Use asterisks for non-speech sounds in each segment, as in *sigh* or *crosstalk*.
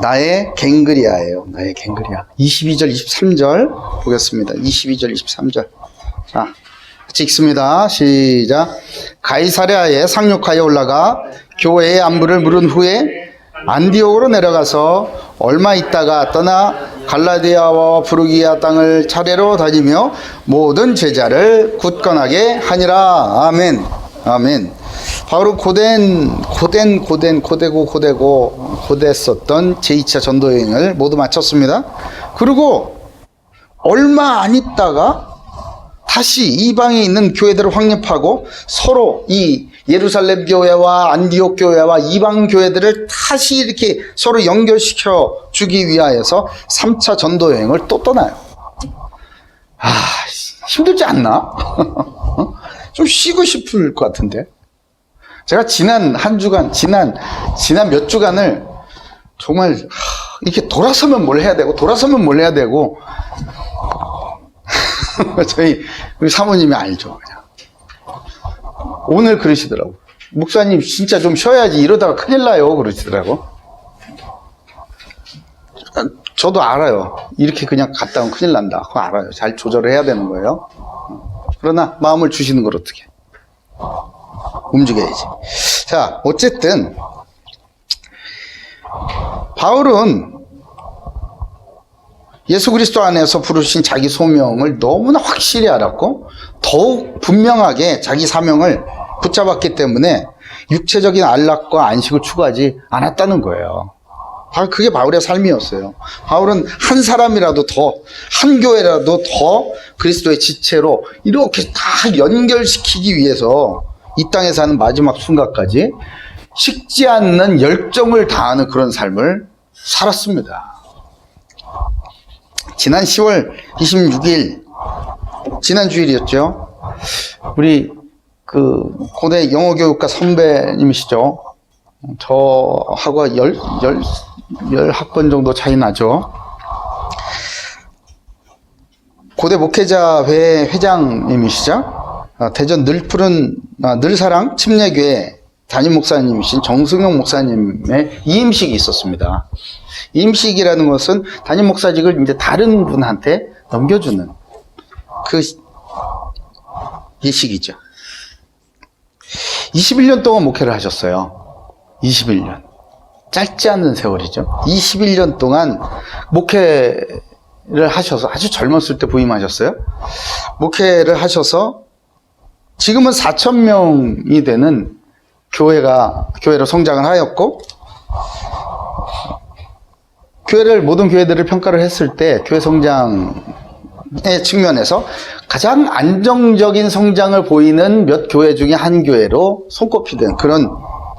나의 갱그리아예요. 나의 갱그리아. 22절, 23절 보겠습니다. 22절, 23절. 자, 같이 읽습니다. 시작. 가이사랴에 상륙하여 올라가 교회의 안부를 물은 후에 안디옥으로 내려가서 얼마 있다가 떠나 갈라디아와 부르기아 땅을 차례로 다니며 모든 제자를 굳건하게 하니라. 아멘. 아멘. 바로 고된 고된 고된 고되고 고되고 고됐었던 제2차 전도 여행을 모두 마쳤습니다. 그리고 얼마 안 있다가 다시 이방에 있는 교회들을 확립하고 서로 이 예루살렘 교회와 안디옥 교회와 이방 교회들을 다시 이렇게 서로 연결시켜 주기 위하여서 3차 전도 여행을 또 떠나요. 아, 힘들지 않나? 어? *laughs* 좀 쉬고 싶을 것 같은데. 제가 지난 한 주간, 지난, 지난 몇 주간을 정말 하, 이렇게 돌아서면 뭘 해야 되고, 돌아서면 뭘 해야 되고, *laughs* 저희 우리 사모님이 알죠. 오늘 그러시더라고. 목사님 진짜 좀 쉬어야지 이러다가 큰일 나요 그러시더라고. 저도 알아요. 이렇게 그냥 갔다 오면 큰일 난다. 그거 알아요. 잘 조절을 해야 되는 거예요. 그러나 마음을 주시는 걸 어떻게? 움직여야지. 자, 어쨌든 바울은 예수 그리스도 안에서 부르신 자기 소명을 너무나 확실히 알았고 더욱 분명하게 자기 사명을 붙잡았기 때문에 육체적인 안락과 안식을 추구하지 않았다는 거예요. 바로 그게 바울의 삶이었어요. 바울은 한 사람이라도 더, 한 교회라도 더 그리스도의 지체로 이렇게 다 연결시키기 위해서 이 땅에 사는 마지막 순간까지 식지 않는 열정을 다하는 그런 삶을 살았습니다. 지난 10월 26일, 지난 주일이었죠. 우리 그 고대 영어교육과 선배님이시죠. 저하고 열, 열, 열 학번 정도 차이 나죠. 고대 목회자회 회장님이시죠. 아, 대전 늘푸른 아, 늘사랑 침례교회 담임 목사님이신 정승용 목사님의 이임식이 있었습니다. 이임식이라는 것은 담임 목사직을 이제 다른 분한테 넘겨주는 그 예식이죠. 21년 동안 목회를 하셨어요. 21년. 짧지 않은 세월이죠. 21년 동안 목회를 하셔서 아주 젊었을 때 부임하셨어요. 목회를 하셔서 지금은 4천 명이 되는 교회가 교회로 성장을 하였고 교회를 모든 교회들을 평가를 했을 때 교회 성장의 측면에서 가장 안정적인 성장을 보이는 몇 교회 중에 한 교회로 손꼽히던 그런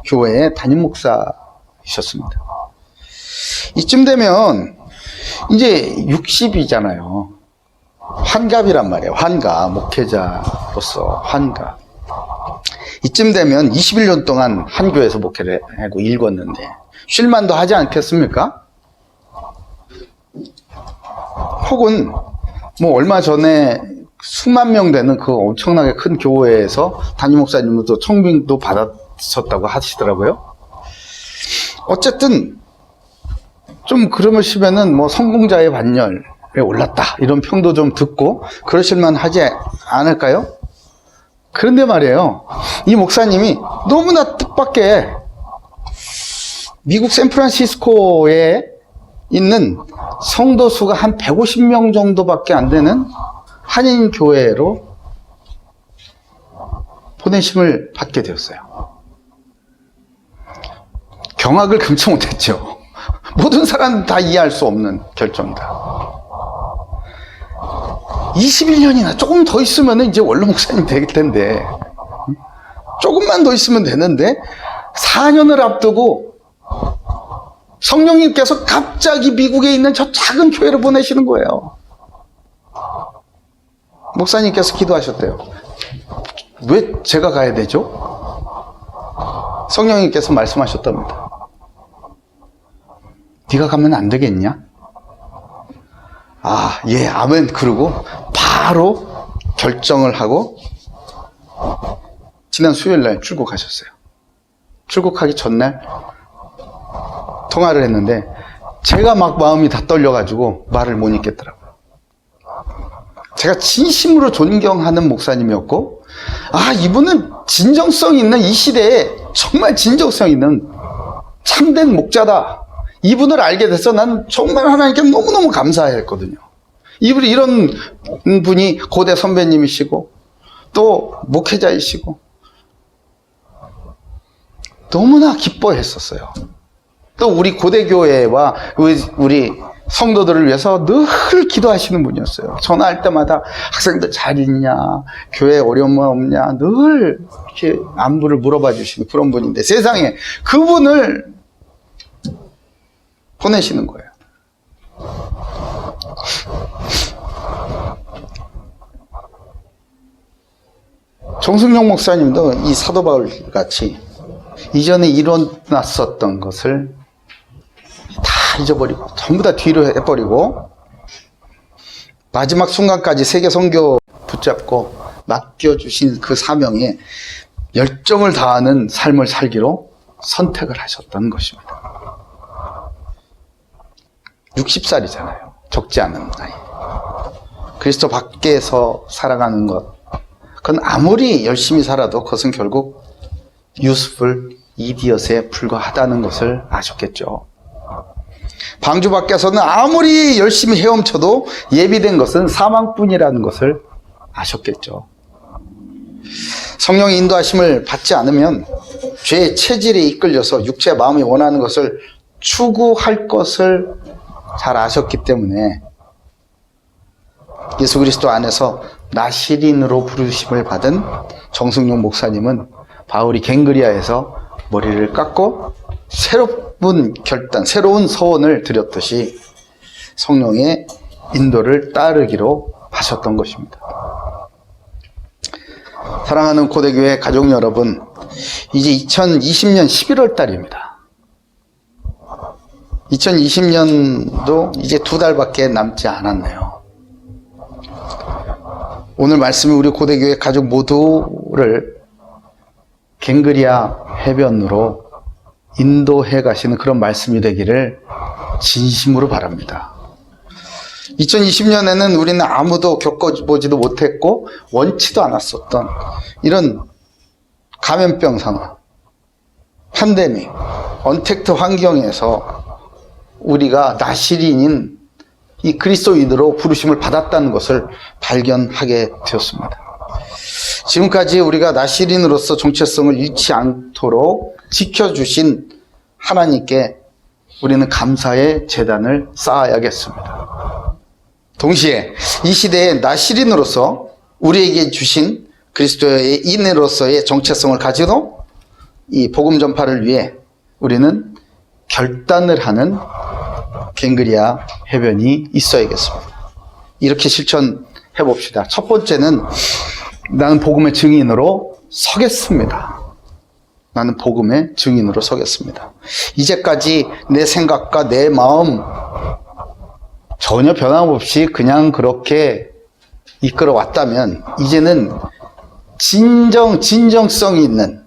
교회의 담임 목사이셨습니다. 이쯤 되면 이제 60이잖아요. 환갑이란 말이에요. 환갑, 목회자로서 환갑. 이쯤 되면 21년 동안 한 교회에서 목회를 하고 읽었는데 쉴만도 하지 않겠습니까? 혹은 뭐 얼마 전에 수만 명 되는 그 엄청나게 큰 교회에서 담임 목사님도 청빙도 받았었다고 하시더라고요. 어쨌든 좀 그러시면은 뭐 성공자의 반열에 올랐다 이런 평도 좀 듣고 그러실만 하지 않을까요? 그런데 말이에요. 이 목사님이 너무나 뜻밖의 미국 샌프란시스코에 있는 성도 수가 한 150명 정도밖에 안 되는 한인 교회로 보내심을 받게 되었어요. 경악을 금치 못했죠. 모든 사람 다 이해할 수 없는 결정이다. 21년이나 조금 더 있으면 이제 원로 목사님 될 텐데, 조금만 더 있으면 되는데, 4년을 앞두고 성령님께서 갑자기 미국에 있는 저 작은 교회를 보내시는 거예요. 목사님께서 기도하셨대요. 왜 제가 가야 되죠? 성령님께서 말씀하셨답니다. 네가 가면 안 되겠냐? 아, 예, 아멘. 그러고 바로 결정을 하고 지난 수요일 날 출국하셨어요. 출국하기 전날 통화를 했는데 제가 막 마음이 다 떨려가지고 말을 못 읽겠더라고요. 제가 진심으로 존경하는 목사님이었고, 아, 이분은 진정성 있는 이 시대에 정말 진정성 있는 참된 목자다. 이분을 알게 돼서 난 정말 하나님께 너무너무 감사했거든요. 이분이 이런 분이 고대 선배님이시고, 또 목회자이시고, 너무나 기뻐했었어요. 또 우리 고대교회와 우리, 성도들을 위해서 늘 기도하시는 분이었어요. 전화할 때마다 학생들 잘 있냐, 교회 어려움 없냐, 늘 이렇게 안부를 물어봐 주시는 그런 분인데 세상에 그분을 보내시는 거예요. 정승용 목사님도 이 사도 바울 같이 이전에 일어났었던 것을 다 잊어버리고 전부 다 뒤로 해버리고 마지막 순간까지 세계 선교 붙잡고 맡겨주신 그 사명에 열정을 다하는 삶을 살기로 선택을 하셨던 것입니다. 60살이잖아요. 적지 않은 나이. 그리스도 밖에서 살아가는 것. 그건 아무리 열심히 살아도 그것은 결국 유스풀 이디엇에 불과하다는 것을 아셨겠죠. 방주 밖에서는 아무리 열심히 헤엄쳐도 예비된 것은 사망뿐이라는 것을 아셨겠죠. 성령의 인도하심을 받지 않으면 죄의 체질에 이끌려서 육체의 마음이 원하는 것을 추구할 것을 잘 아셨기 때문에 예수 그리스도 안에서 나시린으로 부르심을 받은 정승용 목사님은 바울이 갱그리아에서 머리를 깎고 새로운 결단, 새로운 서원을 드렸듯이 성령의 인도를 따르기로 하셨던 것입니다. 사랑하는 고대교회 가족 여러분, 이제 2020년 11월 달입니다. 2020년도 이제 두 달밖에 남지 않았네요. 오늘 말씀이 우리 고대교회 가족 모두를 갱그리아 해변으로 인도해 가시는 그런 말씀이 되기를 진심으로 바랍니다. 2020년에는 우리는 아무도 겪어보지도 못했고 원치도 않았었던 이런 감염병 상황, 팬데믹, 언택트 환경에서 우리가 나시린인 이 그리스도인으로 부르심을 받았다는 것을 발견하게 되었습니다. 지금까지 우리가 나시린으로서 정체성을 잃지 않도록 지켜주신 하나님께 우리는 감사의 재단을 쌓아야겠습니다. 동시에 이 시대에 나시린으로서 우리에게 주신 그리스도의 인으로서의 정체성을 가지고 이 복음 전파를 위해 우리는 결단을 하는 갱그리아 해변이 있어야겠습니다. 이렇게 실천해 봅시다. 첫 번째는 나는 복음의 증인으로 서겠습니다. 나는 복음의 증인으로 서겠습니다. 이제까지 내 생각과 내 마음 전혀 변함없이 그냥 그렇게 이끌어 왔다면 이제는 진정 진정성이 있는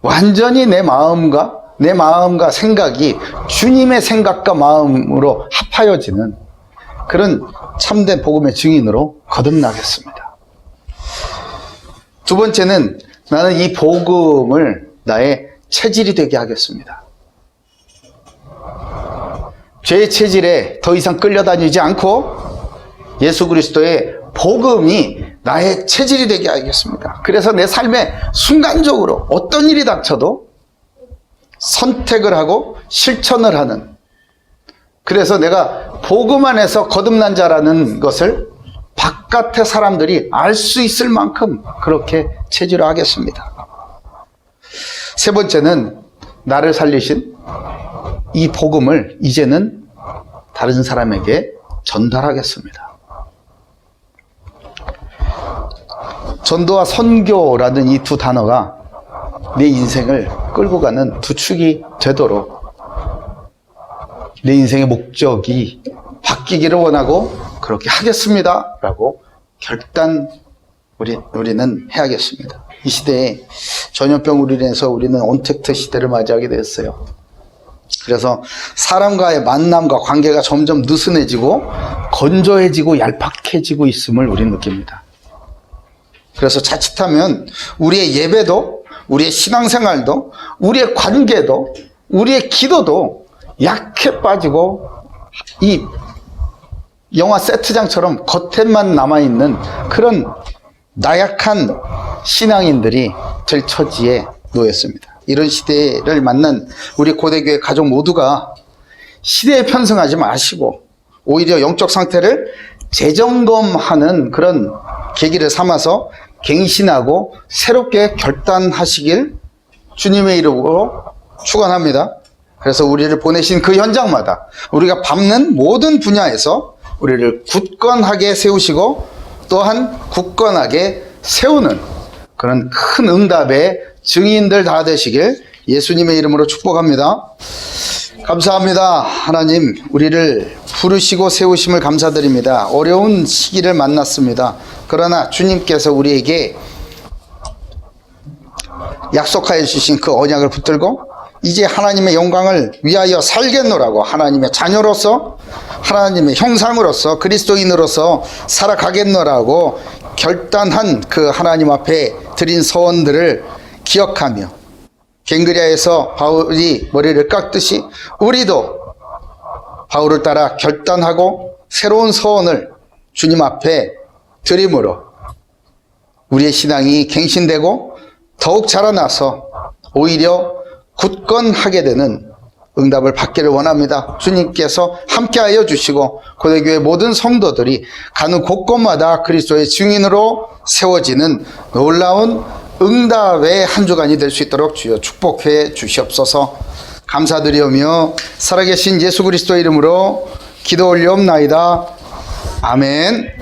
완전히 내 마음과 내 마음과 생각이 주님의 생각과 마음으로 합하여지는 그런 참된 복음의 증인으로 거듭나겠습니다. 두 번째는 나는 이 복음을 나의 체질이 되게 하겠습니다. 죄의 체질에 더 이상 끌려다니지 않고 예수 그리스도의 복음이 나의 체질이 되게 하겠습니다. 그래서 내 삶에 순간적으로 어떤 일이 닥쳐도 선택을 하고 실천을 하는 그래서 내가 복음 안에서 거듭난 자라는 것을 바깥의 사람들이 알 수 있을 만큼 그렇게 체질을 하겠습니다. 세 번째는 나를 살리신 이 복음을 이제는 다른 사람에게 전달하겠습니다. 전도와 선교라는 이 두 단어가 내 인생을 끌고 가는 두 축이 되도록 내 인생의 목적이 바뀌기를 원하고 그렇게 하겠습니다. 라고 결단 우리, 우리는 해야겠습니다. 이 시대에 전염병으로 인해서 우리는 언택트 시대를 맞이하게 되었어요. 그래서 사람과의 만남과 관계가 점점 느슨해지고 건조해지고 얄팍해지고 있음을 우리는 느낍니다. 그래서 자칫하면 우리의 예배도 우리의 신앙생활도 우리의 관계도 우리의 기도도 약해 빠지고 이 영화 세트장처럼 겉에만 남아있는 그런 나약한 신앙인들이 될 처지에 놓였습니다. 이런 시대를 만난 우리 고대교회 가족 모두가 시대에 편승하지 마시고 오히려 영적 상태를 재점검하는 그런 계기를 삼아서 갱신하고 새롭게 결단하시길 주님의 이름으로 축원합니다. 그래서 우리를 보내신 그 현장마다 우리가 밟는 모든 분야에서 우리를 굳건하게 세우시고 또한 굳건하게 세우는 그런 큰 응답의 증인들 다 되시길 예수님의 이름으로 축복합니다. 감사합니다. 하나님, 우리를 부르시고 세우심을 감사드립니다. 어려운 시기를 만났습니다. 그러나 주님께서 우리에게 약속하여 주신 그 언약을 붙들고 이제 하나님의 영광을 위하여 살겠노라고 하나님의 자녀로서 하나님의 형상으로서 그리스도인으로서 살아가겠노라고 결단한 그 하나님 앞에 드린 서원들을 기억하며 갱그리아에서 바울이 머리를 깎듯이 우리도 바울을 따라 결단하고 새로운 서원을 주님 앞에 드림으로 우리의 신앙이 갱신되고 더욱 자라나서 오히려 굳건하게 되는 응답을 받기를 원합니다. 주님께서 함께하여 주시고 고대교회 모든 성도들이 가는 곳곳마다 그리스도의 증인으로 세워지는 놀라운 응답의 한 주간이 될 수 있도록 주여 축복해 주시옵소서. 감사드리오며 살아계신 예수 그리스도 이름으로 기도 올리옵나이다. 아멘.